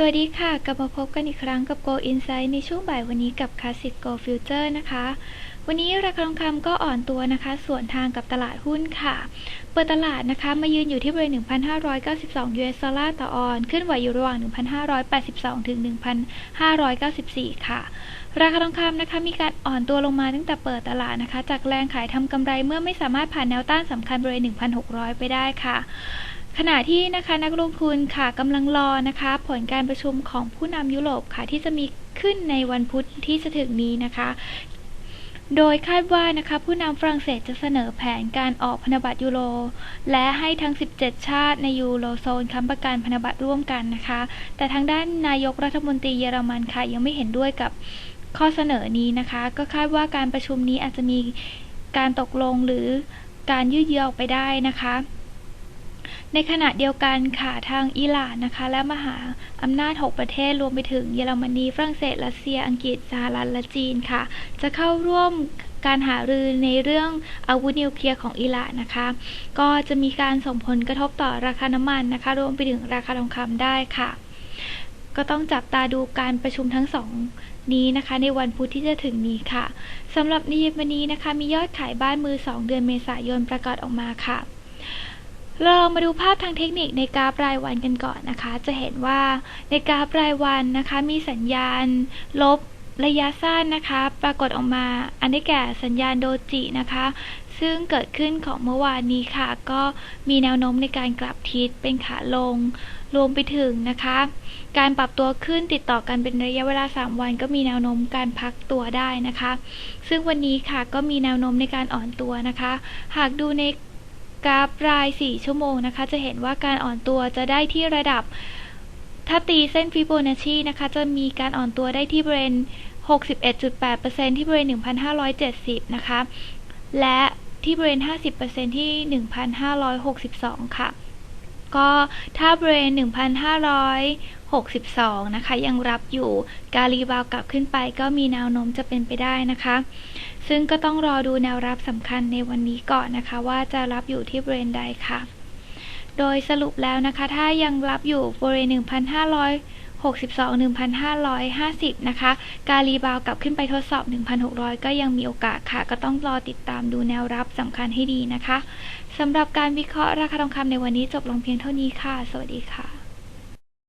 สวัสดีค่ะ กลับมาพบกันอีกครั้งกับ Go Insight ในช่วงบ่ายวันนี้กับ Classic Go Future นะคะ วันนี้ราคาทองคำก็อ่อนตัวนะคะ ส่วนทางกับตลาดหุ้นค่ะ เปิดตลาดนะคะ มายืนอยู่ที่บริเวณ 1,592 US ดอลลาร์ต่อออน ขึ้นไหวอยู่ระหว่าง 1,582 ถึง 1,594 ค่ะ ราคาทองคำนะคะมีการอ่อนตัวลงมาตั้งแต่เปิดตลาดนะคะ จากแรงขายทำกำไรเมื่อไม่สามารถผ่านแนวต้านสำคัญบริเวณ 1,600 ไปได้ค่ะ ขณะที่นะคะนักลงทุนค่ะกำลังรอนะคะ ผลการประชุมของผู้นำยุโรปค่ะ ที่จะมีขึ้นในวันพุธที่จะถึงนี้นะคะ โดยคาดว่านะคะ ผู้นำฝรั่งเศสจะเสนอแผนการออกพันธบัตรยูโร และให้ทั้ง 17 ชาติในยูโรโซนค้ำประกันพันธบัตรร่วมกันนะคะ แต่ทางด้านนายกรัฐมนตรีเยอรมันค่ะ ยังไม่เห็นด้วยกับข้อเสนอนี้นะคะ ก็คาดว่าการประชุมนี้อาจจะมีการตกลงหรือการยืดเยื้อออกไปได้นะคะ ในขณะเดียวกันค่ะทางอิหร่านนะคะ และมหาอำนาจ 6 ประเทศรวมไปถึงเยอรมนีฝรั่งเศสรัสเซีย อังกฤษสหรัฐและจีนค่ะ จะเข้าร่วมการหารือในเรื่องอาวุธนิวเคลียร์ของอิหร่านนะคะ ก็จะมีการส่งผลกระทบต่อราคาน้ำมันนะคะ รวมไปถึงราคาทองคำได้ค่ะ ก็ต้องจับตาดูการประชุมทั้งสองนี้นะคะในวันพุธที่จะถึงนี้ค่ะสำหรับในเยวันนี้นะคะ มียอดขายบ้านมือ 2 เดือนเมษายนประกาศออกมาค่ะ เราลองมาดูภาพทางเทคนิคในกราฟรายวันกันก่อนนะคะ จะเห็นว่าในกราฟรายวันนะคะ มีสัญญาณลบระยะสั้นนะคะ ปรากฏออกมาอันได้แก่สัญญาณโดจินะคะ ซึ่งเกิดขึ้นของเมื่อวานนี้ค่ะ ก็มีแนวโน้มในการกลับทิศเป็นขาลง รวมไปถึงนะคะ การปรับตัวขึ้นติดต่อกันเป็นระยะเวลา 3 วัน ก็มีแนวโน้มการพักตัวได้นะคะ ซึ่งวันนี้ค่ะก็มีแนวโน้มในการอ่อนตัวนะคะ หากดูใน กราฟราย 4 ชั่วโมงนะคะ จะเห็นว่าการอ่อนตัวจะได้ที่ระดับ ถ้าตีเส้นฟิโบนัชชีนะคะ จะมีการอ่อนตัวได้ที่บริเวณ 61.8%ที่บริเวณ 1,570 นะคะ และที่บริเวณ 50%ที่ 1,562 ค่ะ ก็ถ้าบริเวณ 1,562 นะคะ ยังรับอยู่การรีบาวกลับขึ้นไปก็มีแนวโน้มจะเป็นไปได้นะคะ ซึ่งก็ต้องรอดูแนวรับสำคัญในวันนี้ก่อนนะคะ ว่าจะรับอยู่ที่บริเวณใดค่ะ โดยสรุปแล้วนะคะ ถ้ายังรับอยู่บริเวณ 62 1,550 นะคะ การรีบาวกลับขึ้นไปทดสอบ 1,600 ก็ยังมีโอกาสค่ะ ก็ต้องรอติดตามดูแนวรับสำคัญให้ดีนะคะสำหรับการวิเคราะห์ราคาทองคำในวันนี้จบลงเพียงเท่านี้ค่ะ สวัสดีค่ะ